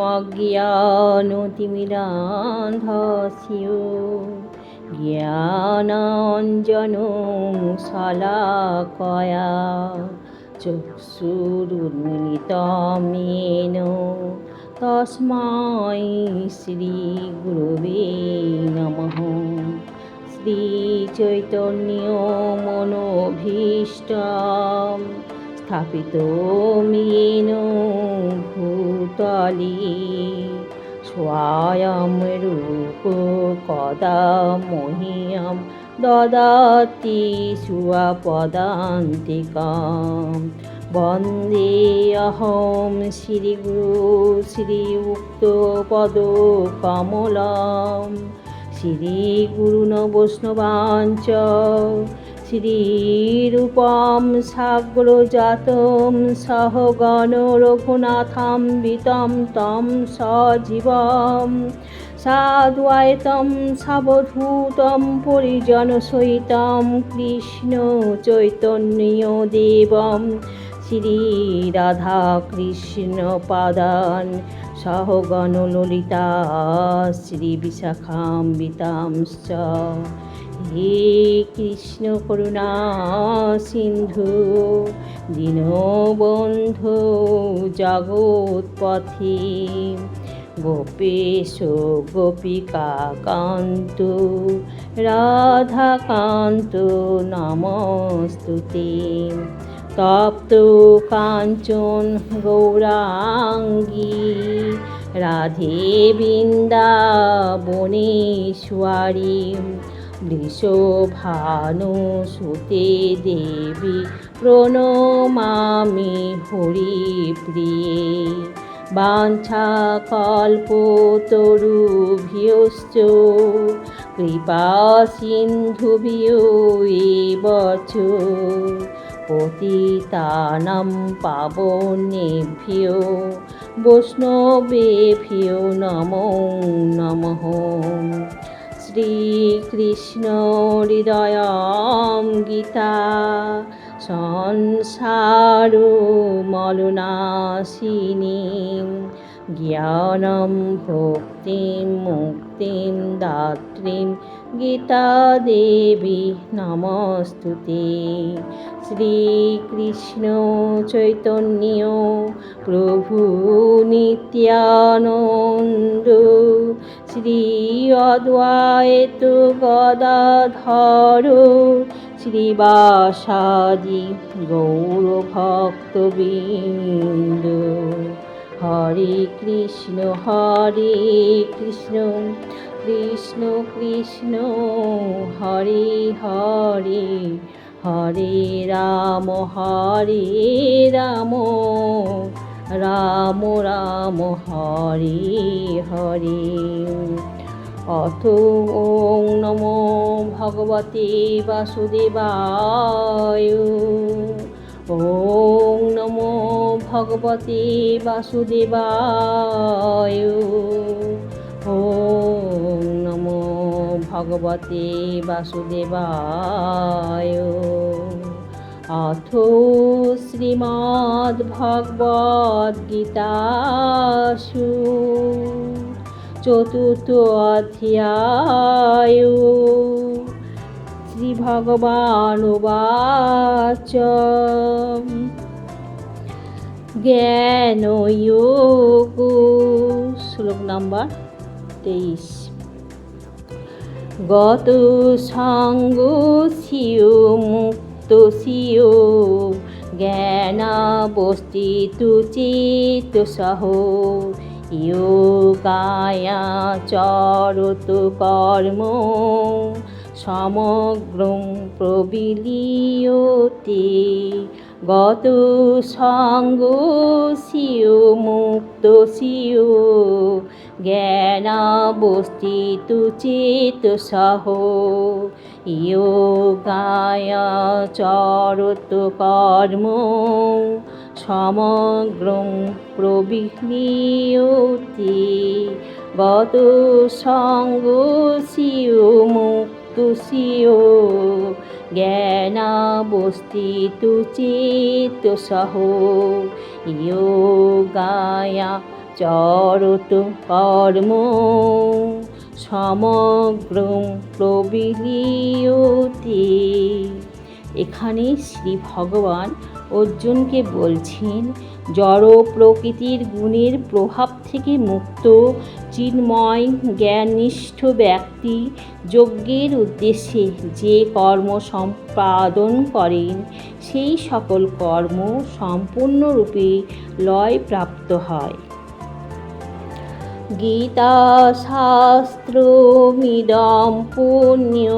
মজ্ঞানতিমিরান্ধস্য জ্ঞানাঞ্জন শলাকয়া চক্ষুরুন্মিলিতমেন তস্মাই শ্রীগুরবে নম। শ্রীচৈতন্য মনোভীষ্ট। স্থাপিত মেন ভূ ভূতলে স্বয়ং রূপ কদা মह्यं দদাতি সুপদান্তিকাম বন্দে অহম শ্রীগুরু শ্রীউক্তপদকমলম শ্রীগুরুণ বৈষ্ণবাঞ্চ শ্রীরূপম সাগ্রজাতম সহগণ রঘুনাথম বিতম তম সজীবম। সাদ্বৈতম সাবধূতম পরিজনসহিতম কৃষ্ণ চৈতন্য দেবম। শ্রীরাধা কৃষ্ণ পাদান সহগণ ললিতা শ্রী বিশাখাম্বিতাংশ্চ হে কৃষ্ণ করুণা সিন্ধু, দীনবন্ধু জগৎপথে। গোপেশ গোপিকা কান্ত, রাধাকান্ত নমস্তুতে। তপ্ত কাঞ্চন গৌরাঙ্গী, রাধে বৃন্দাবনেশ্বরী। বৃষভানুসুতে দেবী প্রণমামি হরিপ্রিয়ে। বাঞ্ছাকল্পতরুভ্যশ্চ কৃপা সিন্ধুভ্যো এব চ পতিতানাং পাবনেভ্যো বৈষ্ণবেভ্যো নমো নমঃ। শ্রীকৃষ্ণ হৃদয় গীতা। সংসার মলনাশিনী জ্ঞানম ভক্তিম মুক্তিম দাত্রীম গীতা দেবী নমস্তুতে। শ্রীকৃষ্ণ চৈতন্য প্রভু নিত্যানন্দ, শ্রী অদ্বৈত গদাধর শ্রীবাসাদি গৌরভক্তবৃন্দ হরে কৃষ্ণ হরে কৃষ্ণ। কৃষ্ণ কৃষ্ণ, হরে হরে হরে রাম হরে রাম রাম রাম, হরে হরে। অথ ওং নমো ভগবতে বাসুদেবায়। ওং নমো ভগবতে বাসুদেবায়। ভগবতে বাসুদেবায়। অথ শ্রীমদ্ভগবদ্গীতাসু চতুর্থ অধ্যায়। শ্রীভগবানুবাচ জ্ঞানযোগ শ্লোক নম্বর তেইশ। গত সঙ্গ সিও মুক্ত সিও। বস্তি চিত সহ। যোগায়া চরত কর্ম। সমগ্র প্রবিলীয়তে গত সঙ্গ সিও মুক্ত সিও জ্ঞানাবস্থিতু চেত সহ। যোগায় চরত কর্ম সমগ্র প্রবিলীয়তে গত সঙ্গ সিও মুক্ত চেত সহ। যোগায়া চরত কর্ম সমগ্র প্রবিলিয়তে এখানে শ্রী ভগবান অর্জুনকে বলছেন জড় প্রকৃতির গুণের প্রভাব থেকে মুক্ত, চিন্ময়, জ্ঞাননিষ্ঠ ব্যক্তি যজ্ঞের উদ্দেশ্যে যে কর্ম সম্পাদন করেন, সেই সকল কর্ম সম্পূর্ণরূপে লয় প্রাপ্ত হয়। গীতাশাস্ত্রমিদম পুণ্যমিয়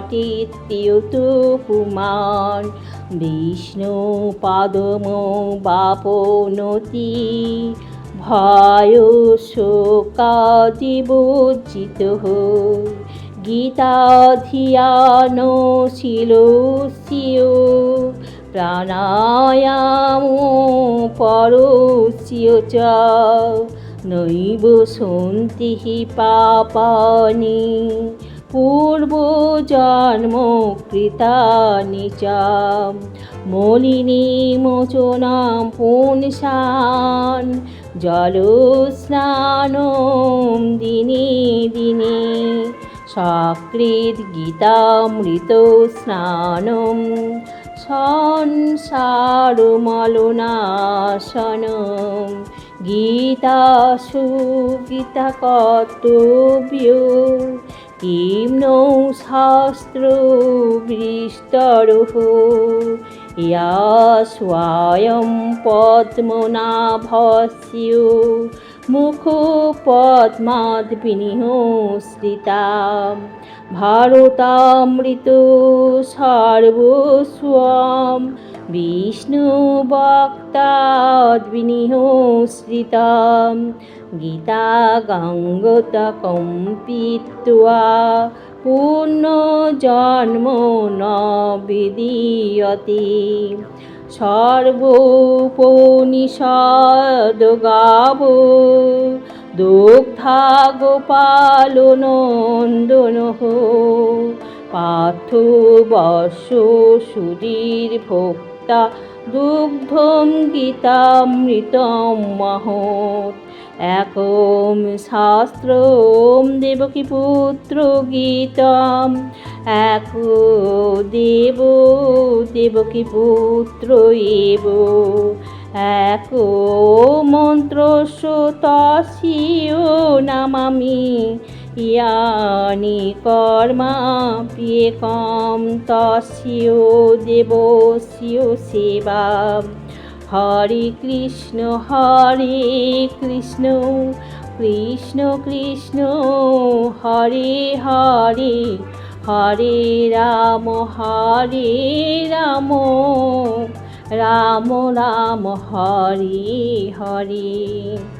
পঠিত্যুত পুমান বিষ্ণু পাদম বাপনতি। ভয় শোকাদিবোজিত গীতাধিয়ানশীলস্য প্রাণায়াম পরস্য চ। নৈব সন্তি পাপানি। পূর্বজন্মকৃতানি চ। মলিনী মোচনাম পুনসান জলস্নানম দিনে দিনে। সকৃদ গীতামৃত স্নানম সংসারমলনাশনম। গীতা কর্তব্য কিম নৌ শাস্ত্র বিস্তরহ ইয়া স্বয়ং পদ্মনাভস্য মুখপদ্মাদ্বিনিহশ্রিতা ভারতামৃত সর্বস্বম বিষ্ণুভক্তাদ্বিনিহশ্রিতা গীতা গঙ্গতকং পীত্বা পুণ্যজন্ম ন বিদীয়তে সর্বোপনিষদ গাব। দুগ্ধা গোপাল নন্দন পার্থ বর্ষ সুধীর ভোক্তা দুগ্ধম গীতামৃতম মহৎ। একম শাস্ত্রম দেবকী পুত্র গীতম। এক দেব দেবকী পুত্র এব। এক মন্ত্রস্য তস্য নামামি। ইয়ানি কর্মা প্রিয়কম তস্য দেবস্য সেবা। হরে কৃষ্ণ হরে কৃষ্ণ কৃষ্ণ কৃষ্ণ, হরে হরে হরে রাম হরে রাম রাম রাম, হরে হরে।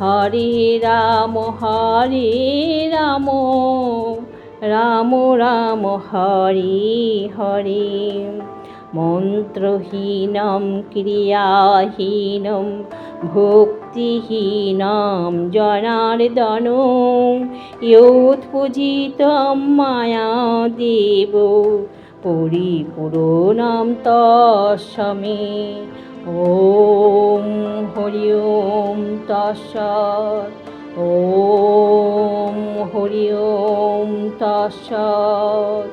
হরে রাম হরে রাম। রাম রাম, হরে হরে। মন্ত্রহীনম, ক্রিয়াহীনম, ভক্তিহীনম, জনার্দন। ইয়োৎপূজিতম মায়া দেব। পরিপূরণাম তস্মে ওম হরি ওম তৎসৎ। ওম হরি ওম তৎসৎ।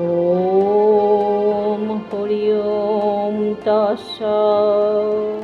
ওম হরি ওম তৎসৎ।